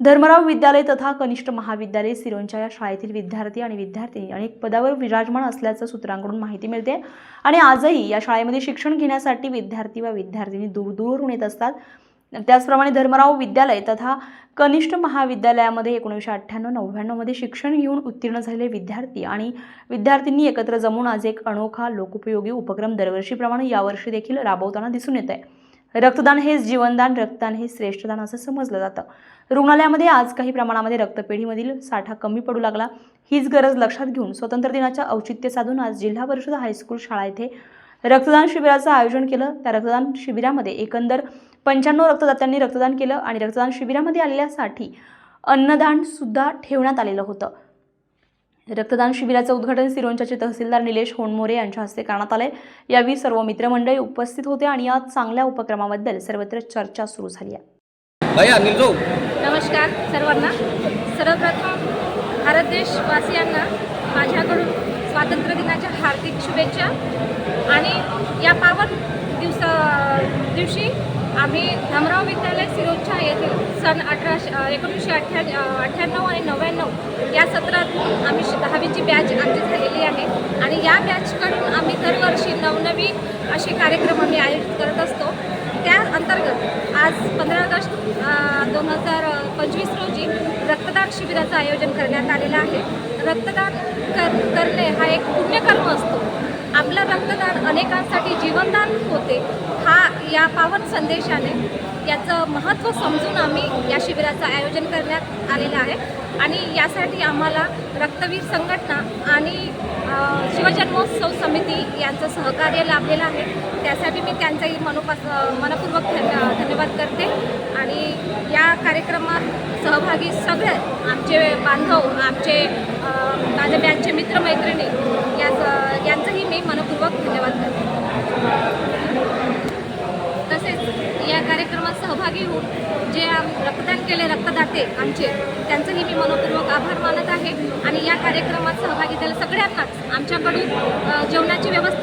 धर्मराव विद्यालय तथा कनिष्ठ महाविद्यालय सिरोंच्या या शाळेतील विद्यार्थी आणि विद्यार्थिनी अनेक पदावर विराजमान असल्याचं सूत्रांकडून माहिती मिळते. आणि आजही या शाळेमध्ये शिक्षण घेण्यासाठी विद्यार्थी व विद्यार्थिनी दूरदूरहून येत असतात. त्याचप्रमाणे धर्मराव विद्यालय तथा कनिष्ठ महाविद्यालयामध्ये एकोणीसशे अठ्ठ्याण्णव नव्याण्णवमध्ये शिक्षण घेऊन उत्तीर्ण झालेले विद्यार्थी आणि विद्यार्थ्यांनी एकत्र जमून आज एक अनोखा लोकोपयोगी उपक्रम दरवर्षीप्रमाणे यावर्षी देखील राबवताना दिसून येत आहे रक्तदान हेच जीवनदान रक्तदान हे श्रेष्ठदान असं समजलं जातं. रुग्णालयामध्ये आज काही प्रमाणामध्ये रक्तपेढीमधील साठा कमी पडू लागला. हीच गरज लक्षात घेऊन स्वतंत्र दिनाच्या औचित्य साधून आज जिल्हा परिषद हायस्कूल शाळा येथे रक्तदान शिबिराचं आयोजन केलं. त्या रक्तदान शिबिरामध्ये एकंदर पंच्याण्णव रक्तदात्यांनी रक्तदान केलं आणि रक्तदान शिबिरामध्ये आलेल्यासाठी अन्नदान सुद्धा ठेवण्यात आलेलं होतं. रक्तदान शिबिराचं उद्घाटन सिरोंचाचे तहसीलदार निलेश होणमोरे यांच्या हस्ते करण्यात आले यावेळी सर्व मित्रमंडळी उपस्थित होते आणि या चांगल्या उपक्रमाबद्दल सर्वत्र चर्चा सुरू झाली आहे. नमस्कार सर्वांना. सर्वप्रथम भारत देशवासियांना माझ्याकडून स्वातंत्र्य दिनाच्या हार्दिक शुभेच्छा आणि या पावन दिवसा दिवशी आम्ही धामराव विद्यालय सिरोंचा येथील सन अठराशे एकोणीसशे अठ्ठ्या अठ्ठ्याण्णव आणि नव्याण्णव या सत्रात आम्ही श- दहावीची बॅच आमची झालेली आहे. आणि या बॅचकडून आम्ही दरवर्षी नवनवी असे कार्यक्रम आम्ही आयोजित करत असतो. त्या अंतर्गत आज पंधरा ऑगस्ट दोन हजार पंचवीस रोजी रक्तदान शिबिराचं आयोजन करण्यात आलेलं आहे. रक्तदान कर करणे हा एक पुण्यकर्म असतो. आपलं रक्तदान अनेकांसाठी जीवनदान होते हा या पावन संदेशाने याचं महत्त्व समजून आम्ही या शिबिराचं आयोजन करण्यात आलेलं आहे. आणि यासाठी आम्हाला रक्तवीर संघटना आणि शिवजन्मोत्सव समिती यांचं सहकार्य लाभलेलं आहे. त्यासाठी मी त्यांचाही मनोपास मनपूर्वक धन्य धन्यवाद करते. आणि या कार्यक्रमात सहभागी सगळे आमचे बांधव आमचे माझ्या मित्रमैत्रिणी यांचंही मनपूर्वक धन्यवाद करते. तसेच या कार्यक्रमात सहभागी होऊन जे रक्तदान केले रक्तदाते आमचे त्यांचंही मी मनपूर्वक आभार मानत आहे. आणि या कार्यक्रमात सहभागी झालेल्या सगळ्यांनाच आमच्याकडून जेवणाची व्यवस्था